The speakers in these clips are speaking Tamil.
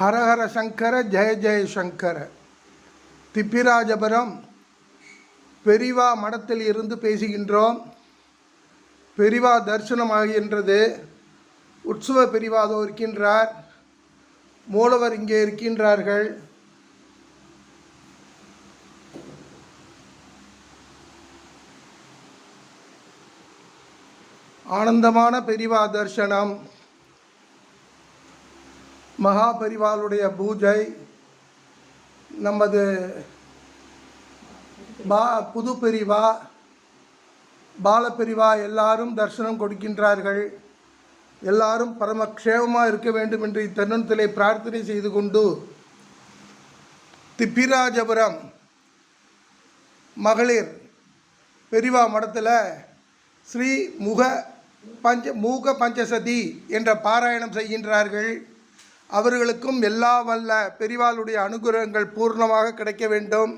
ஹரஹர சங்கர ஜெய ஜெய சங்கர திப்பிராஜபுரம் பெரிவா மடத்தில் இருந்து பேசுகின்றோம். பெரிவா தரிசனமாகின்றது. உற்சவ பெரிவாதோ இருக்கின்றார். மூலவர் இங்கே இருக்கின்றார்கள். ஆனந்தமான பெரிவா தர்சனம். மகாபெரிவாளுடைய பூஜை நமது பா புது பெரிவா பாலப்பெரிவா எல்லாரும் தரிசனம் கொடுக்கின்றார்கள். எல்லாரும் பரமக்ஷேமமாக இருக்க வேண்டும் என்று இத்தருணத்திலே பிரார்த்தனை செய்து கொண்டு திப்பிராஜபுரம் மகளிர் பெரிவா மடத்தில் ஸ்ரீ முக பஞ்ச மூக பஞ்சசதி என்ற பாராயணம் செய்கின்றார்கள். அவர்களுக்கும் எல்லா வல்ல பெரிவாளுடைய அனுகிரகங்கள் பூர்ணமாக கிடைக்க வேண்டும்.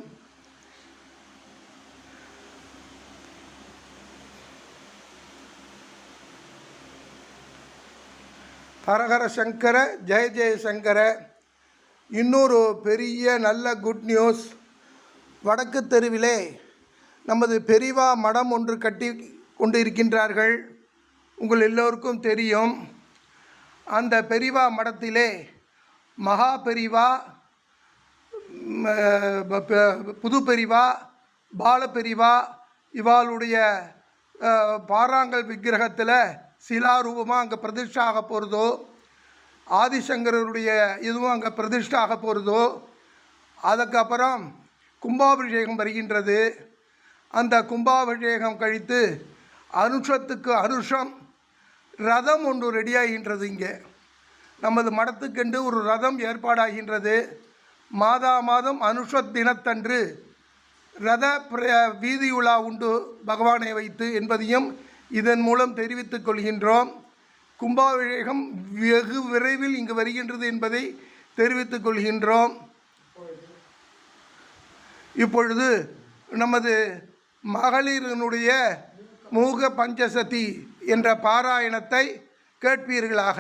ஹரஹர சங்கர ஜெய ஜெய சங்கர. இன்னொரு பெரிய நல்ல குட் நியூஸ் வடக்கு தெருவிலே நமது பெரிவா மடம் ஒன்று கட்டி கொண்டு இருக்கின்றார்கள் உங்கள் எல்லோருக்கும் தெரியும். அந்த பெரிவா மடத்திலே மகா பெரிவா புது பெரிவா பால பெரிவா இவாளுடைய பாராங்கல் பாறாங்கல் விக்கிரகத்தில் சிலாரூபமாக அங்கே பிரதிஷ்டை ஆக போகிறதோ ஆதிசங்கரருடைய இதுவும் அங்கே பிரதிஷ்டை ஆக போகிறதோ அதுக்கப்புறம் கும்பாபிஷேகம் வருகின்றது. அந்த கும்பாபிஷேகம் கழித்து அனுஷத்துக்கு அனுஷம் ரதம் ஒன்று ரெடியாகின்றது இங்கே. நமது மடத்துக்கென்று ஒரு ரதம் ஏற்பாடாகின்றது. மாதா மாதம் அனுஷ தினத்தன்று ரத பிர- வீதியுலா உண்டு பகவானை வைத்து என்பதையும் இதன் மூலம் தெரிவித்துக் கொள்கின்றோம். கும்பாபிஷேகம் வெகு விரைவில் இங்கு வருகின்றது என்பதை தெரிவித்துக் கொள்கின்றோம். இப்பொழுது நமது மகளிரினுடைய மூக பஞ்சசதி என்ற பாராயணத்தை கேட்பீர்களாக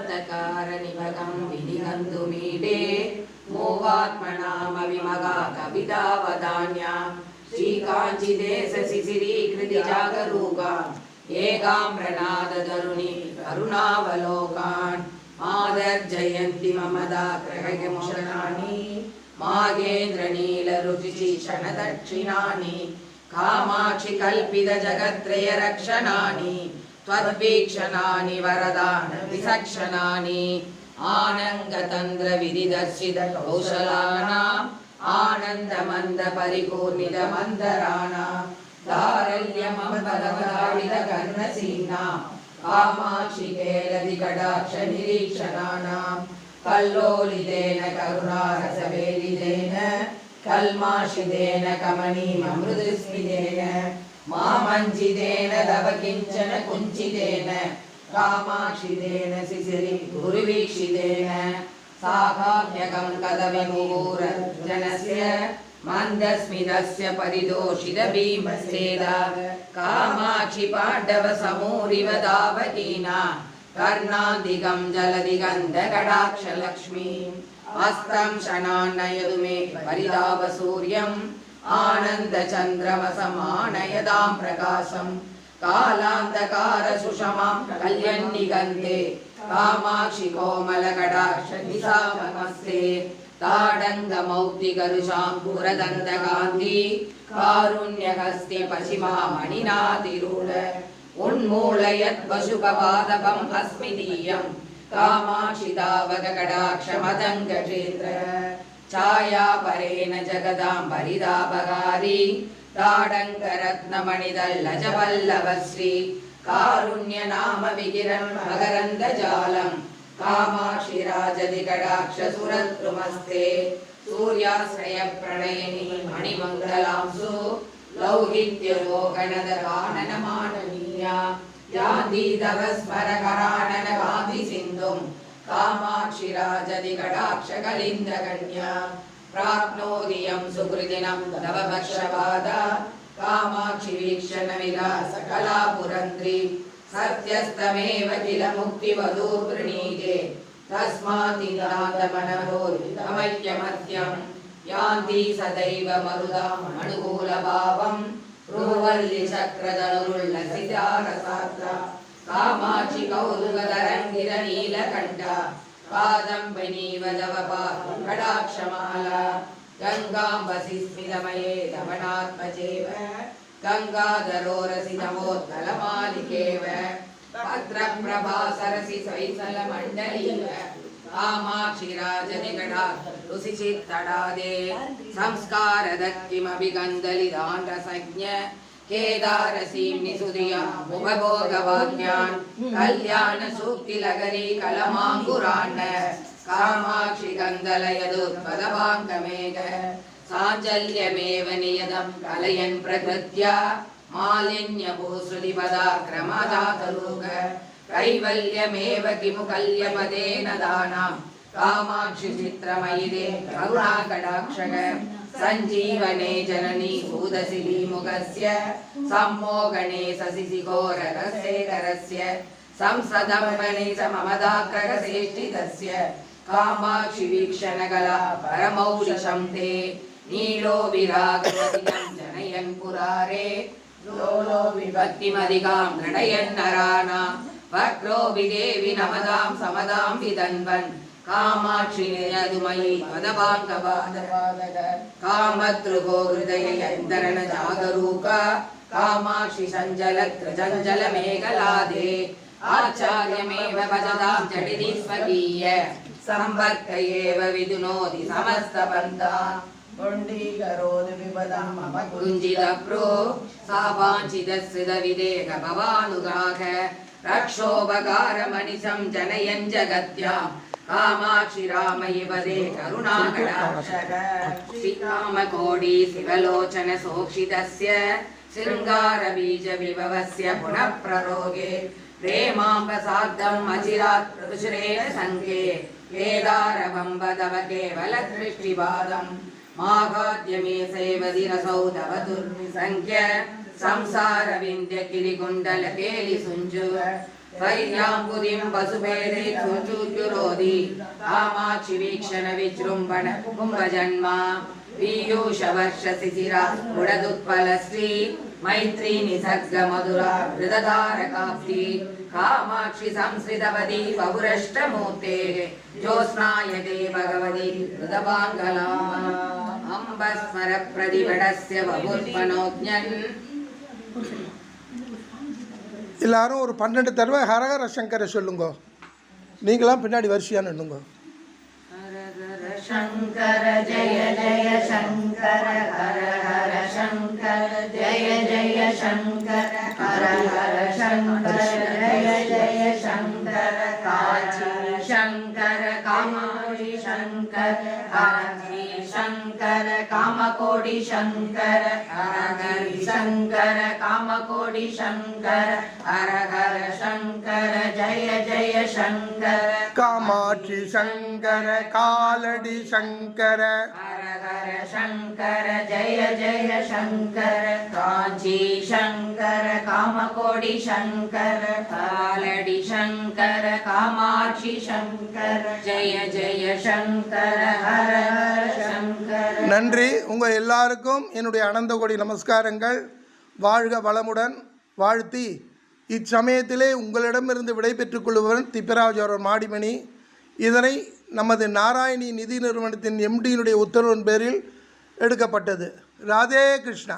मोहान्तकारनिभगं विनिगन्तुमीडे मोहात्मनामविमगा कवितावदान्या श्रीकाञ्चिदेशशिशिरीकृति जागरूकान् एकाम्रनादतरुणि करुणावलोकान् मादर्जयन्ति ममदा ग्रहयमुषणानि मागेन्द्रनीलरुचिषणदक्षिणानि कामाक्षि कल्पितजगत्त्रयरक्षणानि त्वद्वीक्षणानि वरदान विसक्षणानि आनन्दतन्त्रविदिदर्शित कौशलानाम् आनन्दमन्दपरिपूर्णितमन्दराणाम् दारल्यमम्बलवदाडितकर्णसीम्ना कामाक्षि केलदिकटाक्ष निरीक्षणानाम् कल्लोलितेन करुणारसवेलितेन कल्माषितेन कमनीममृदुस्मितेन मामञ्जितेन तव किञ्चन कुञ्चितेन कामाक्षितेन शिशिरि गुरुवीक्षितेन साकाम्यकं कदविमुहूर जनस्य मन्दस्मितस्य परिदोषित भीमसेद कामाक्षि पाण्डव समूरिव दावकीना कर्णादिगं जलदिगन्धकटाक्षलक्ष्मीम् हस्तं क्षणान्नयतु मे परितापसूर्यम् आनन्दचन्द्रमसमानयदां प्रकाशम् कालान्धकारसुषमां कल्यन्निगन्धे कामाक्षि कोमलकटाक्ष निसामस्ते ताडङ्गमौक्तिकरुषाङ्कुरदन्तकान्ति कारुण्यहस्ते पशिमामणिनातिरूढ उन्मूलयत् पशुपपादपम् अस्मिदीयम् कामाक्षि तावककटाक्षमदङ्गक्षेत्र छायापरेण जगदां परिदापगारी ताडङ्गरत्नमणिदल्लजवल्लभश्री कारुण्यनाम विकिरन् मकरन्दजालम् कामाक्षि राजदिकटाक्षसुरद्रुमस्ते सूर्याश्रयप्रणयिनि मणिमङ्गलांसु या यादीतवस्मरकराननवादिसिन्धुम् कामाक्षिराजदिकटाक्षकलिन्दगण्या प्राप्नोरियं सुकृतिनं नवभक्षवाद कामाक्षि वीक्षणविलासकला पुरन्द्री सत्यस्तमेव किल मुक्तिवधू गृणीते तस्मादिदातमनरोहितमय्यमद्यं यान्ति सदैव मरुदामनुकूलभावम् ರೋವಲ್ಲಿ ಚಕ್ರದರುಳ್ಳ ಸಿತಾರ ಸಾತ್ರ ಕಾಮಾಕ್ಷಿ ಕೌದುಗದರಂಗಿರ ನೀಲಕಂಠ ಕಾದಂಬಿ ನೀವದವ ಕಡಾಕ್ಷಮಾಲ ಗಂಗಾಂಬಸಿ ಸ್ಮಿತಮಯೇ ದಮನಾತ್ಮಜೇವ ಗಂಗಾಧರೋರಸಿ ನಮೋದ್ಬಲ ಮಾಲಿಕೇವ ಭದ್ರಪ್ರಭಾ ಸರಸಿ ಸೈಸಲ ಮಂಡಲೀವ कामाक्षिराजनिकटा रुसिचित्तडादे संस्कारदत्किमपि गन्धलिदाण्डसज्ञ केदारसीं निसुधिया उपभोगवाक्यान् कल्याणसूक्तिलगरी कलमाङ्कुराण्ड कामाक्षि गन्धलयदुत्पदवाङ्गमेघ साञ्जल्यमेव नियतं कलयन् प्रकृत्या मालिन्यभूसुलिपदाक्रमदातलोक कैवल्यमेव किमु कल्यपदेन दानाम् कामाक्षि चित्रमयिदे करुणाकटाक्षक सञ्जीवने जननी भूतशिलीमुखस्य सम्मोहने ससिसिघोरकशेखरस्य संसदम्बने च ममदाग्रगसेष्टितस्य कामाक्षि वीक्षणकला परमौलिशं ते नीलो विरागवतिनं जनयन् पुरारे लोलो विभक्तिमधिकां घटयन् வக்ரோபிதேவி நமதாம் சமதாம் விதன்பன். காமாட்சி நிரதுமயி மதபாங்கபாதபாதக காமத்ருகோ ஹிருதய யந்தரண ஜாகரூகா காமாட்சி சஞ்சல கிருஜஞ்சல மேகலாதே ஆச்சாரியமேவ பஜதாம் ஜடிதி ஸ்வகீய சம்பர்க்க ஏவ விதுனோதி சமஸ்த பந்தான் குஞ்சிதப்ரோ சாபாஞ்சிதஸ்ரிதவிதேக பவானுகாக ரக்ஷோபகாரமணிசம் ஜனயன் ஜகத்யாம் காமாட்சி ராமயிவதே கருணாகடாட்சக ஸ்ரீராமகோடி சிவலோச்சன சோக்ஷிதஸ்ய शृङ्गारबीजविभवस्य पुनः प्ररोगे प्रेमाम्बसाग्धम् अचिरात् ऋतुश्रेण सङ्गे वेदारवम्बदव केवलदृष्टिवादम् माघाद्यमे सेवदिरसौ तव दुर्निसङ्ख्य संसारविन्द्य किलिकुण्डल केलिसुञ्जु वैर्याङ्कुदिं वसुभेदे सुचुर्युरोधि कामाक्षि वीक्षण विजृम्भण कुम्भजन्मा पीयूष वर्ष शिशिरा गुडदुत्पलश्री मैत्री निसर्ग मधुरा हृदधारकाप्ति कामाक्षि संसृतवती बहुरष्टमूर्तेः ज्योत्स्नायते भगवती அம்பஸ்மரப்பிரதிபடஸ்ய வபுர்மனோஜன் எல்லாரும் ஒரு பன்னெண்டு தடவை ஹரஹர சங்கரை சொல்லுங்க. நீங்களாம் பின்னாடி வரிசையா நின்னுங்க சங்கர ஜெய ஜெய சங்கர ஹர ஹர சங்கர ஜெய ஜெய சங்கர ஹர ஹர காமகோடி சங்கர ஹரஹர சங்கர காமகோடி சங்கர ஹரஹர சங்கர ஜய ஜய சங்கர காமாட்சி சங்கர காலடி சங்கர ஹரஹர சங்கர ஜய ஜய சங்கர காஞ்சி சங்கர காமகோடி சங்கர காலடி சங்கர காமாட்சி சங்கர ஜய ஜய சங்கர ஹர ஹர நன்றி. உங்கள் எல்லாருக்கும் என்னுடைய அனந்த கோடி நமஸ்காரங்கள். வாழ்க வளமுடன். வாழ்த்தி இச்சமயத்திலே உங்களிடமிருந்து விடைபெற்றுக் கொள்பவன் திப்பராஜர் மாடிமணி. இதனை நமது நாராயணி நிதி நிறுவனத்தின் எம்டியினுடைய உத்தரவின் பேரில் எடுக்கப்பட்டது. ராதே கிருஷ்ணா